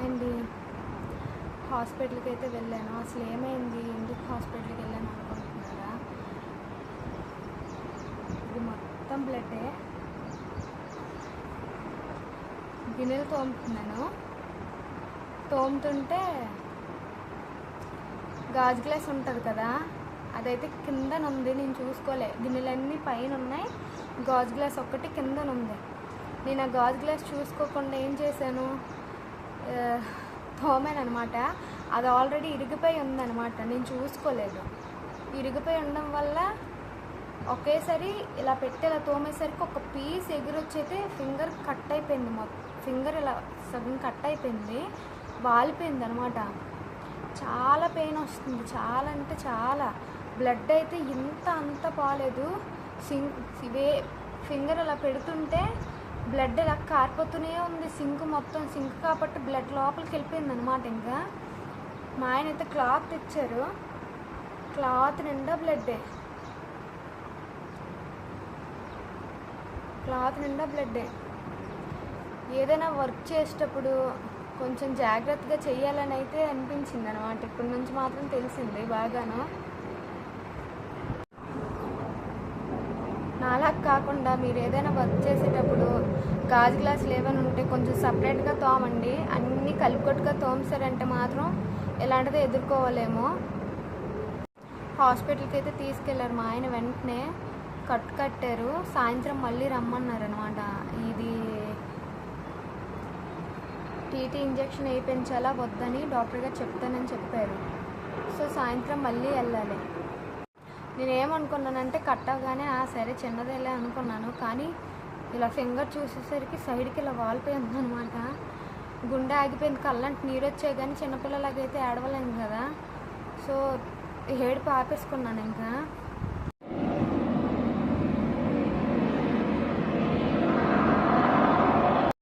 Hi అండి హాస్పిటల్కి అయితే వెళ్ళాను. అసలు ఏమైంది? ఎందుకు హాస్పిటల్కి వెళ్ళాను అనుకుంటున్నారా? ఇది మొత్తం బ్లడ్డే గిన్నెలు తోముతున్నాను. తోముతుంటే గాజు గ్లాస్ ఉంటుంది కదా? అదైతే కిందన ఉంది నేను చూసుకోలే. గిన్నెలన్నీ పైన ఉన్నాయి. గాజు గ్లాస్ ఒక్కటి కిందన ఉంది నేను ఆ గాజు గ్లాస్ చూసుకోకుండా ఏం చేశాను? తోమాను అనమాట అది ఆల్రెడీ ఇరిగిపోయి అనమాట నేను చూసుకోలేదు. ఇరిగిపోయి ఉండడం వల్ల ఒకేసారి ఇలా పెట్టి ఇలా తోమేసరికి ఒక పీస్ ఎగురొచ్చైతే ఫింగర్ కట్ అయిపోయింది మొత్తం ఫింగర్ ఇలా సగం కట్ అయిపోయింది. వాలిపోయింది అనమాట చాలా పెయిన్ వస్తుంది. చాలా అంటే చాలా. బ్లడ్ అయితే ఇంత అంత పోలేదు. సింక్ ఇవే ఫింగర్ అలా పెడుతుంటే బ్లడ్ ఇలా కారిపోతూనే ఉంది. సింక్ మొత్తం సింక్ కాబట్టి బ్లడ్ లోపలికి వెళ్ళిపోయింది అనమాట ఇంకా. మా ఆయన అయితే క్లాత్ ఇచ్చారు క్లాత్ నిండా బ్లడ్డే క్లాత్ నిండా బ్లడ్డే ఏదైనా వర్క్ చేసేటప్పుడు కొంచెం జాగ్రత్తగా చేయాలని అయితే అనిపించింది అనమాట ఇప్పటి నుంచి మాత్రం తెలిసింది బాగాను. నాలా కాకుండా మీరు ఏదైనా వర్క్ చేసేటప్పుడు గాజు గ్లాసులు ఏమైనా ఉంటే కొంచెం సపరేట్గా తోమండి. అన్నీ కలుపుకొట్టుగా తోమసారంటే మాత్రం ఎలాంటిదో ఎదుర్కోవాలేమో. హాస్పిటల్కి అయితే తీసుకెళ్ళారు మా ఆయన వెంటనే. కట్టు కట్టారు. సాయంత్రం మళ్ళీ రమ్మన్నారు అనమాట ఇది టీటీ ఇంజెక్షన్ వేయించాలా వద్దని డాక్టర్ గారు చెప్తానని చెప్పారు. సో సాయంత్రం మళ్ళీ వెళ్ళాలి. నేను ఏమనుకున్నానంటే కట్టగానే ఆ సరే చిన్నదేలే అనుకున్నాను. కానీ ఇలా ఫింగర్ చూసేసరికి సైడ్కి ఇలా వాలిపోయింది అనమాట గుండె ఆగిపోయింది. కళ్ళంటే నీరు వచ్చాయి కానీ చిన్నపిల్లలకైతే ఏడవలేము కదా. సో ఏడుపు ఆపేసుకున్నాను ఇంకా.